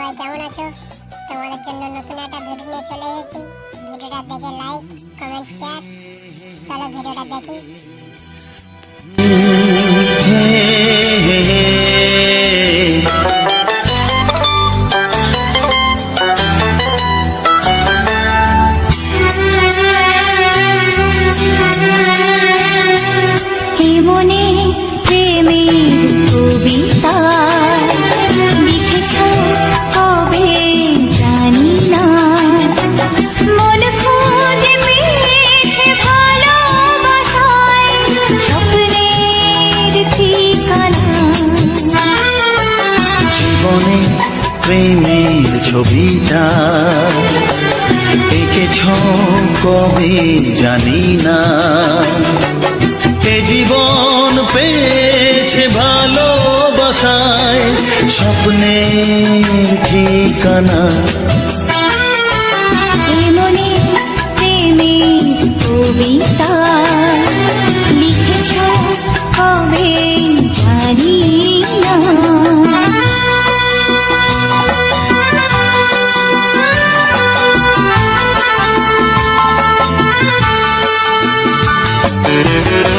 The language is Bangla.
সবাই কেমন আছো? তোমাদের জন্য নতুন একটা ভিডিও নিয়ে চলে এসেছি। ভিডিওটা দেখে লাইক কমেন্ট শেয়ার চলো ভিডিওটা দেখি। প্রেমের ছবিটা এঁকেছ কবে জানি না। এ জীবন পেয়েছে ভালোবাসায় স্বপ্নের ঠিকানা Müzik